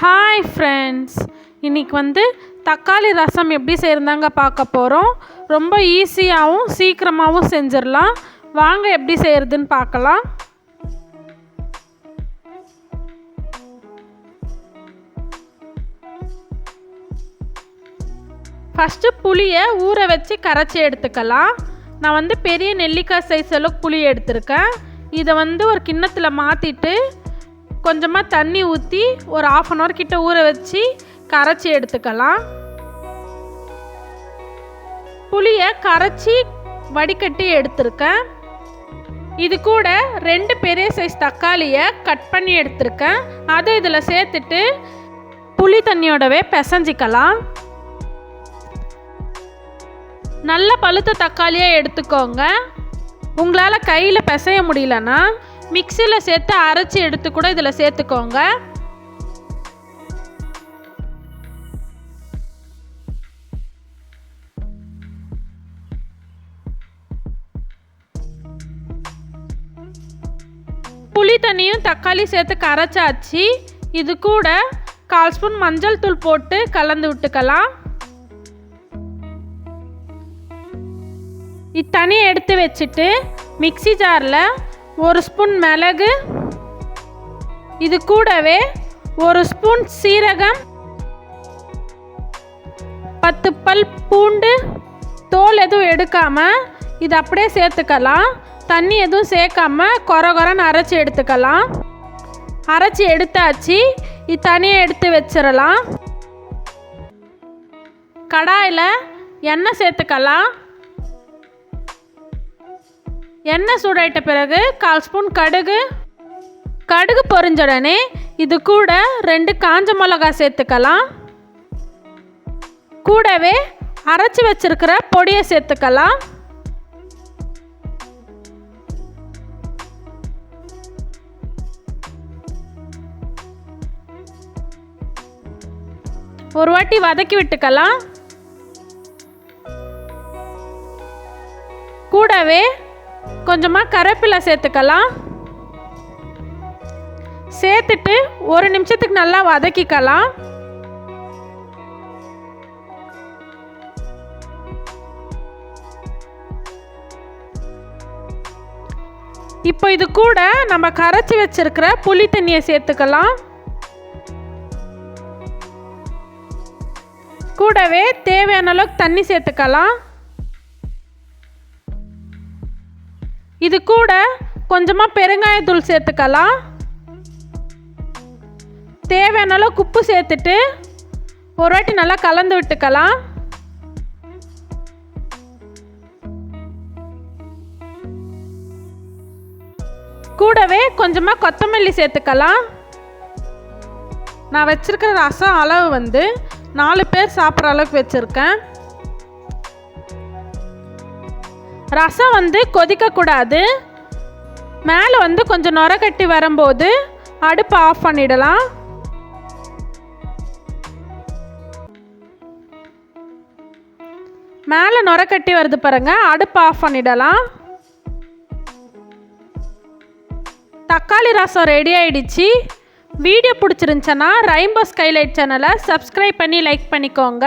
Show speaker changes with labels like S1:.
S1: Hi friends இன்றைக்கி வந்து தக்காளி ரசம் எப்படி செய்கிறதாங்க பார்க்க போகிறோம் ரொம்ப ஈஸியாகவும் சீக்கிரமாகவும் செஞ்சிடலாம். வாங்க எப்படி செய்கிறதுன்னு பார்க்கலாம். ஃபஸ்ட்டு புளியை ஊற வச்சு கரைச்சி எடுத்துக்கலாம். நான் வந்து பெரிய நெல்லிக்காய் சைஸ் அளவுக்கு புளி எடுத்திருக்கேன். இதை வந்து ஒரு கிண்ணத்தில் மாற்றிட்டு கொஞ்சமாக தண்ணி ஊற்றி ஒரு ஆஃப் அன் ஹவர் கிட்ட ஊற வச்சு கரைச்சி எடுத்துக்கலாம். புளியை கரைச்சி வடிகட்டி எடுத்திருக்கேன். இது கூட ரெண்டு பெரிய சைஸ் தக்காளியை கட் பண்ணி எடுத்திருக்கேன். அதை இதில் சேர்த்துட்டு புளி தண்ணியோடவே பிசைஞ்சிக்கலாம். நல்ல பழுத்த தக்காளியாக எடுத்துக்கோங்க. உங்களால் கையில் பிசைய முடியலன்னா மிக்சியில் சேர்த்து அரைச்சி எடுத்து கூட இதில் சேர்த்துக்கோங்க. புளி தண்ணியும் தக்காளி சேர்த்து கரைச்சாச்சு. இது கூட கால் ஸ்பூன் மஞ்சள் தூள் போட்டு கலந்து விட்டுக்கலாம். இத்தனியை எடுத்து வச்சுட்டு மிக்ஸி ஜாரில் ஒரு ஸ்பூன் மிளகு இது கூடவே ஒரு ஸ்பூன் சீரகம் பத்து பல் பூண்டு தோல் எதுவும் எடுக்காமல் இது அப்படியே சேர்த்துக்கலாம். தண்ணி எதுவும் சேர்க்காம கொர கொரன்னு அரைச்சி எடுத்துக்கலாம். அரைச்சி எடுத்தாச்சு இது தனியாக எடுத்து வச்சிடலாம். கடாயில் எண்ணெய் சேர்த்துக்கலாம். எண்ணெய் சூடாயிட்ட பிறகு கால் ஸ்பூன் கடுகு. கடுகு பொரிஞ்ச உடனே இது கூட ரெண்டு காஞ்ச மிளகா சேர்த்துக்கலாம். கூடவே அரைச்சி வச்சிருக்கிற பொடியை சேர்த்துக்கலாம். ஒரு வாட்டி வதக்கி விட்டுக்கலாம். கூடவே கொஞ்சமாக கருவேப்பிலை சேர்த்துக்கலாம். சேர்த்துட்டு ஒரு நிமிஷத்துக்கு நல்லா வதக்கிக்கலாம். இப்போ இது கூட நம்ம கரைச்சி வச்சிருக்கிற புளி தண்ணியை சேர்த்துக்கலாம். கூடவே தேவையான அளவுக்கு தண்ணி சேர்த்துக்கலாம். இது கூட கொஞ்சமாக பெருங்காயத்தூள் சேர்த்துக்கலாம். தேவையான அளவு உப்பு சேர்த்துட்டு ஒரு வாட்டி நல்லா கலந்து விட்டுக்கலாம். கூடவே கொஞ்சமாக கொத்தமல்லி சேர்த்துக்கலாம். நான் வச்சுருக்கிற ரசம் அளவு வந்து நாலு பேர் சாப்பிட்ற அளவுக்கு வச்சுருக்கேன். ரசம் வந்து கொதிக்கக்கூடாது. மேலே வந்து கொஞ்சம் நுர கட்டி வரும்போது அடுப்பை ஆஃப் பண்ணிடலாம். மேலே நுர கட்டி வருது பாருங்க அடுப்பை ஆஃப் பண்ணிடலாம். தக்காளி ரசம் ரெடி ஆயிடுச்சு. வீடியோ பிடிச்சிருந்துச்சின்னா ரெயின்போ ஸ்கைலைட் சேனலை சப்ஸ்கிரைப் பண்ணி லைக் பண்ணிக்கோங்க.